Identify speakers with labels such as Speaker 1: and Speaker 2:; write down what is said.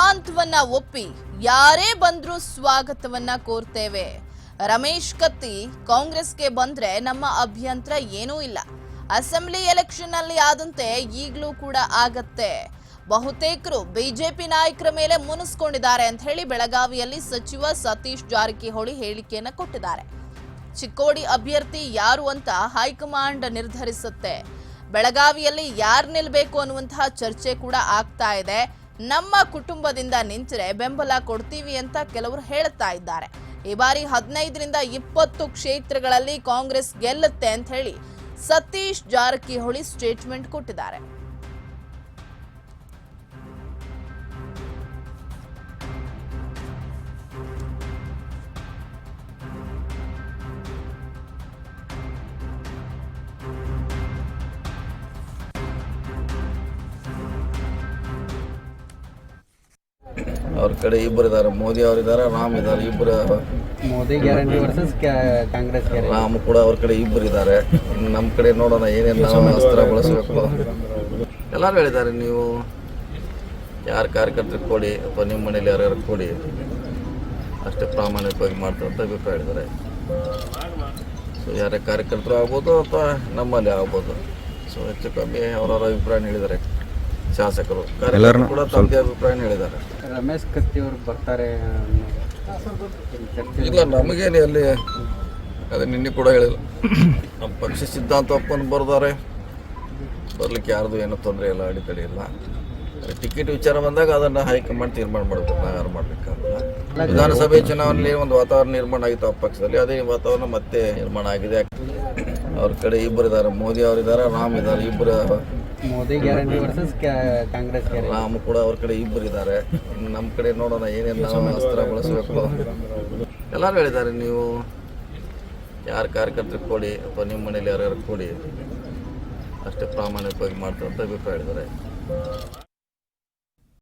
Speaker 1: ಸಿದ್ಧಾಂತವನ್ನ ಒಪ್ಪಿ ಯಾರೇ ಬಂದ್ರೂ ಸ್ವಾಗತವನ್ನ ಕೋರ್ತೇವೆ. ರಮೇಶ್ ಕತ್ತಿ ಕಾಂಗ್ರೆಸ್ಗೆ ಬಂದ್ರೆ ನಮ್ಮ ಅಭ್ಯಂತರ ಏನೂ ಇಲ್ಲ. ಅಸೆಂಬ್ಲಿ ಎಲೆಕ್ಷನ್ ಅಲ್ಲಿ ಆದಂತೆ ಈಗಲೂ ಕೂಡ ಆಗತ್ತೆ. ಬಹುತೇಕರು ಬಿಜೆಪಿ ನಾಯಕರ ಮೇಲೆ ಮುನಿಸ್ಕೊಂಡಿದ್ದಾರೆ ಅಂತ ಹೇಳಿ ಬೆಳಗಾವಿಯಲ್ಲಿ ಸಚಿವ ಸತೀಶ್ ಜಾರಕಿಹೊಳಿ ಹೇಳಿಕೆಯನ್ನ ಕೊಟ್ಟಿದ್ದಾರೆ. ಚಿಕ್ಕೋಡಿ ಅಭ್ಯರ್ಥಿ ಯಾರು ಅಂತ ಹೈಕಮಾಂಡ್ ನಿರ್ಧರಿಸುತ್ತೆ. ಬೆಳಗಾವಿಯಲ್ಲಿ ಯಾರು ನಿಲ್ಬೇಕು ಅನ್ನುವಂತಹ ಚರ್ಚೆ ಕೂಡ ಆಗ್ತಾ ಇದೆ. ನಮ್ಮ ಕುಟುಂಬದಿಂದ ನಿಂತರೆ ಬೆಂಬಲ ಕೊಡ್ತೀವಿ ಅಂತ ಕೆಲವರು ಹೇಳ್ತಾ ಇದ್ದಾರೆ. ಈ ಬಾರಿ ಹದಿನೈದರಿಂದ ಇಪ್ಪತ್ತು ಕ್ಷೇತ್ರಗಳಲ್ಲಿ ಕಾಂಗ್ರೆಸ್ ಗೆಲ್ಲುತ್ತೆ ಅಂತ ಹೇಳಿ ಸತೀಶ್ ಜಾರಕಿಹೊಳಿ ಸ್ಟೇಟ್ಮೆಂಟ್ ಕೊಟ್ಟಿದ್ದಾರೆ.
Speaker 2: ಅವ್ರ ಕಡೆ ಇಬ್ಬರು ಇದ್ದಾರೆ ಮೋದಿ ಅವರು ಇದ್ದಾರೆ ರಾಮ್ ಇದ್ದಾರೆ ಇಬ್ಬರು
Speaker 3: Modi guarantee versus Congress
Speaker 2: Ram ಕೂಡ ಅವ್ರ ಕಡೆ ಇಬ್ಬರು ಇದ್ದಾರೆ ನಮ್ಮ ಕಡೆ ನೋಡೋಣ ಏನೇನು ನಾವು ಅಸ್ತ್ರ ಬಳಸಬೇಕು. ಎಲ್ಲರೂ ಹೇಳಿದ್ದಾರೆ ನೀವು ಯಾರ ಕಾರ್ಯಕರ್ತರಿಗೆ ಕೊಡಿ ಅಥವಾ ನಿಮ್ಮ ಮನೇಲಿ ಯಾರ್ಯಾರು ಕೊಡಿ. ಅಷ್ಟೇ ಪ್ರಾಮಾಣಿಕವಾಗಿ ಮಾಡ್ತಾರೆ ಅಂತ ಅಭಿಪ್ರಾಯ ಹೇಳಿದ್ದಾರೆ. ಸೊ ಯಾರೇ ಕಾರ್ಯಕರ್ತರು ಆಗ್ಬೋದು ಅಥವಾ ನಮ್ಮಲ್ಲಿ ಆಗ್ಬೋದು. ಸೊ ಹೆಚ್ಚು ಕಮ್ಮಿ ಅವರವರ ಅಭಿಪ್ರಾಯ ಹೇಳಿದ್ದಾರೆ. ಶಾಸಕರು ಎಲ್ಲರೂ ಕೂಡ ತಮ್ಮದೇ ಅಭಿಪ್ರಾಯ ಹೇಳಿದ್ದಾರೆ.
Speaker 3: ರಮೇಶ್ ಕತ್ತಿ ಅವರು ಬರ್ತಾರೆ
Speaker 2: ಇಲ್ಲ ನಮಗೇನು ಅಲ್ಲಿ ಅದು ನಿನ್ನೆ ಕೂಡ ಹೇಳಿಲ್ಲ. ನಮ್ಮ ಪಕ್ಷ ಸಿದ್ಧಾಂತ ಒಪ್ಪಂದು ಬರ್ದಾರೆ. ಬರ್ಲಿಕ್ಕೆ ಯಾರ್ದು ಏನೂ ತೊಂದರೆ ಇಲ್ಲ ಅಡಿತಡಿ ಇಲ್ಲ. ಟಿಕೆಟ್ ವಿಚಾರ ಬಂದಾಗ ಅದನ್ನು ಹೈಕಮಾಂಡ್ ತೀರ್ಮಾನ ಮಾಡಬೇಕು ನಾವು ಯಾರು ಮಾಡಲಿಕ್ಕಾಗಲ್ಲ ವಿಧಾನಸಭೆ ಚುನಾವಣೆಯಲ್ಲಿ ಒಂದು ವಾತಾವರಣ ನಿರ್ಮಾಣ ಆಗಿತ್ತು ಆ ಪಕ್ಷದಲ್ಲಿ ಅದೇ ವಾತಾವರಣ ಮತ್ತೆ ನಿರ್ಮಾಣ ಆಗಿದೆ. ಅವ್ರ ಕಡೆ ಇಬ್ಬರು ಇದ್ದಾರೆ ಮೋದಿ ಅವರು ಇದ್ದಾರೆ ರಾಮ್ ಇದ್ದಾರೆ ಇಬ್ಬರು
Speaker 3: Modi guarantee versus Congress
Speaker 2: Ram ಕೂಡ ಅವ್ರ ಕಡೆ ಇಬ್ಬರು ಇದ್ದಾರೆ ನಮ್ಮ ಕಡೆ ನೋಡೋಣ ಏನೇನು ನಾವು ಅಸ್ತ್ರ ಬಳಸಬೇಕು. ಎಲ್ಲರೂ ಹೇಳಿದ್ದಾರೆ ನೀವು ಯಾರ ಕಾರ್ಯಕರ್ತರಿಗೆ ಕೊಡಿ ಅಥವಾ ನಿಮ್ಮ ಮನೇಲಿ ಯಾರ್ಯಾರು ಕೊಡಿ. ಅಷ್ಟೇ ಪ್ರಾಮಾಣಿಕವಾಗಿ ಮಾಡ್ತಾರೆ ಅಂತ ಅಭಿಪ್ರಾಯ ಹೇಳಿದ್ದಾರೆ.